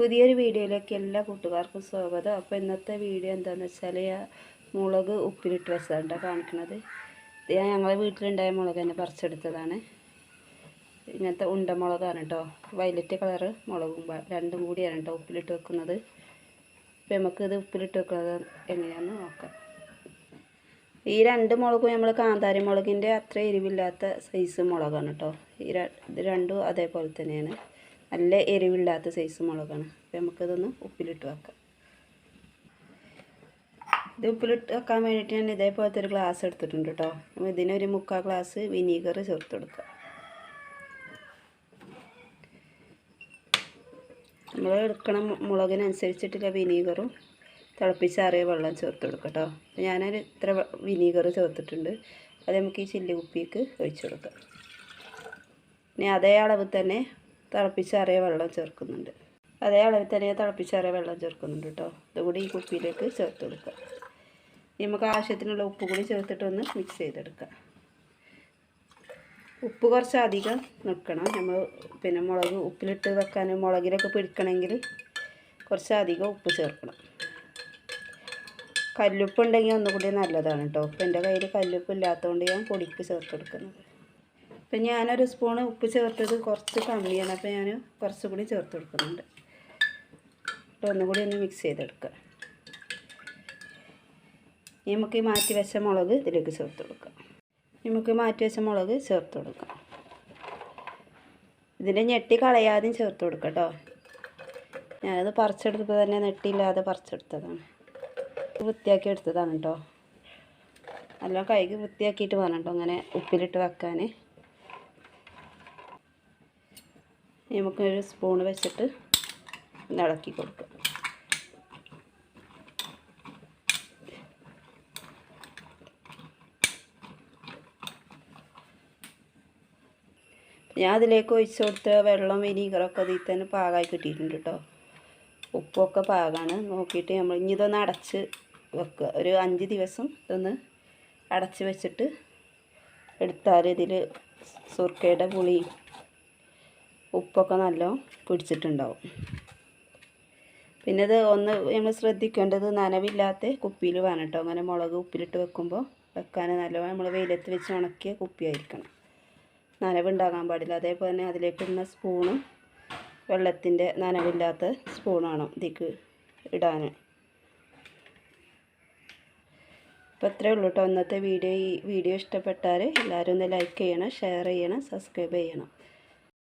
പുതിയൊരു വീഡിയോയിലേക്ക് എല്ലാ കൂട്ടുകാർക്കും സ്വാഗതം. അപ്പോൾ ഇന്നത്തെ വീഡിയോ എന്താണെന്ന് വെച്ചാൽ മുളക് ഉപ്പിലിട്ട് വെച്ചതാണ് കാണിക്കുന്നത് ഞാൻ ഞങ്ങളെ വീട്ടിലുണ്ടായ മുളക് തന്നെ പറിച്ചെടുത്തതാണ്. ഇങ്ങനത്തെ ഉണ്ടമുളകാണ് കേട്ടോ വയലറ്റ് കളറ് മുളകും രണ്ടും കൂടിയാണ് കേട്ടോ ഉപ്പിലിട്ട് വെക്കുന്നത്. അപ്പോൾ നമുക്കിത് ഉപ്പിലിട്ട് വെക്കുന്നത് എങ്ങനെയാണെന്ന് നോക്കാം. ഈ രണ്ട് മുളകും നമ്മൾ കാന്താരി മുളകിന്റെ അത്ര എരിവില്ലാത്ത സൈസ് മുളകാണ് കേട്ടോ ഈ രണ്ടും അതേപോലെ തന്നെയാണ്. നല്ല എരിവില്ലാത്ത സൈസ് മുളകാണ്. അപ്പോൾ നമുക്കിതൊന്ന് ഉപ്പിലിട്ട് വെക്കാം. ഇത് ഉപ്പിലിട്ട് വെക്കാൻ വേണ്ടിയിട്ട് ഞാൻ ഇതേപോലത്തെ ഒരു ഗ്ലാസ് എടുത്തിട്ടുണ്ട് കേട്ടോ അപ്പോൾ ഇതിനൊരു മുക്കാൽ ഗ്ലാസ് വിനീഗർ ചേർത്ത് കൊടുക്കുക നമ്മൾ എടുക്കണ മുളകിനനുസരിച്ചിട്ടുള്ള വിനീഗറും തിളപ്പിച്ചാറിയ വെള്ളം ചേർത്ത് കൊടുക്കുക കേട്ടോ അപ്പോൾ ഞാനൊരു ഇത്ര വിനീഗർ ചേർത്തിട്ടുണ്ട്. അത് നമുക്ക് ഈ ചില്ലി കുപ്പിക്ക് ഒഴിച്ചു കൊടുക്കാം. ഇനി അതേ അളവ് തന്നെ തിളപ്പിച്ചാറിയ വെള്ളം ചേർക്കുന്നുണ്ട്. അതേ അളവിൽ തന്നെ തിളപ്പിച്ചാറിയ വെള്ളം ചേർക്കുന്നുണ്ട് കേട്ടോ ഇതുകൂടി ഈ കുപ്പിയിലേക്ക് ചേർത്ത് കൊടുക്കുക. നമുക്ക് ആവശ്യത്തിനുള്ള ഉപ്പ് കൂടി ചേർത്തിട്ടൊന്ന് മിക്സ് ചെയ്തെടുക്കാം ഉപ്പ് കുറച്ച് അധികം നിൽക്കണം. നമ്മൾ പിന്നെ മുളക് ഉപ്പിലിട്ട് വെക്കാൻ മുളകിലൊക്കെ പിടിക്കണമെങ്കിൽ കുറച്ച് അധികം ഉപ്പ് ചേർക്കണം. കല്ലുപ്പ് ഉണ്ടെങ്കിൽ ഒന്നുകൂടി നല്ലതാണ് കേട്ടോ ഇപ്പം എന്റെ കയ്യിൽ കല്ലുപ്പ് ഇല്ലാത്തതുകൊണ്ട് ഞാൻ പൊടിക്ക് ചേർത്തെടുക്കുന്നത് ഇപ്പം ഞാനൊരു സ്പൂണ് ഉപ്പ് ചേർത്തത് കുറച്ച് കമ്മിയാണ്. അപ്പോൾ ഞാൻ കുറച്ചും കൂടി ചേർത്ത് കൊടുക്കുന്നുണ്ട്. അപ്പോൾ ഒന്നുകൂടി ഒന്ന് മിക്സ് ചെയ്തെടുക്കുക നമുക്ക് ഈ മാറ്റി വെച്ച മുളക് ഇതിലേക്ക് ചേർത്ത് കൊടുക്കാം. നമുക്ക് മാറ്റി വെച്ച മുളക് ചേർത്ത് കൊടുക്കാം. ഇതിന്റെ ഞെട്ടി കളയാതെയും ചേർത്ത് കൊടുക്കാം കേട്ടോ ഞാനത് പറിച്ചെടുത്തപ്പോൾ തന്നെ നെട്ടിയില്ലാതെ പറിച്ചെടുത്തതാണ്. വൃത്തിയാക്കി എടുത്തതാണ് കേട്ടോ നല്ല കൈക്ക് വൃത്തിയാക്കിയിട്ട് വേണം കേട്ടോ അങ്ങനെ ഉപ്പിലിട്ട് വെക്കാൻ നമുക്കൊരു സ്പൂൺ വെച്ചിട്ട് ഒന്ന് ഇളക്കി കൊടുക്കാം. ഞാൻ അതിലേക്ക് ഒഴിച്ച് കൊടുത്ത വെള്ളം വിനീഗറൊക്കെ അതിൽ തന്നെ പാകമായി കിട്ടിയിട്ടുണ്ട് കേട്ടോ ഉപ്പൊക്കെ പാകമാണ് നോക്കിയിട്ട് നമ്മൾ ഇനി ഇതൊന്ന് അടച്ച് വെക്കുക. ഒരു അഞ്ച് ദിവസം ഇതൊന്ന് അടച്ച് വെച്ചിട്ട് എടുത്താൽ ഇതിൽ സുർക്കയുടെ പുളി ഉപ്പൊക്കെ നല്ല പിടിച്ചിട്ടുണ്ടാവും. പിന്നെ ഇത് ഒന്ന് നമ്മൾ ശ്രദ്ധിക്കേണ്ടത് നനവില്ലാത്ത കുപ്പിയിൽ വേണം കേട്ടോ അങ്ങനെ മുളക് ഉപ്പിലിട്ട് വെക്കുമ്പോൾ വെക്കാൻ നല്ല നമ്മൾ വെയിലത്ത് വെച്ച് ഉണക്കിയ കുപ്പിയായിരിക്കണം. നനവുണ്ടാകാൻ പാടില്ല. അതേപോലെ തന്നെ അതിലേക്കിടുന്ന സ്പൂണും വെള്ളത്തിന്റെ നനവില്ലാത്ത സ്പൂണാണ് ഇതിക്ക് ഇടാൻ അപ്പോൾ ഇത്രയേ ഉള്ളൂ കേട്ടോ ഇന്നത്തെ വീഡിയോ ഈ വീഡിയോ ഇഷ്ടപ്പെട്ടാൽ എല്ലാവരും ഒന്ന് ലൈക്ക് ചെയ്യണം ഷെയർ ചെയ്യണം സബ്സ്ക്രൈബ് ചെയ്യണം.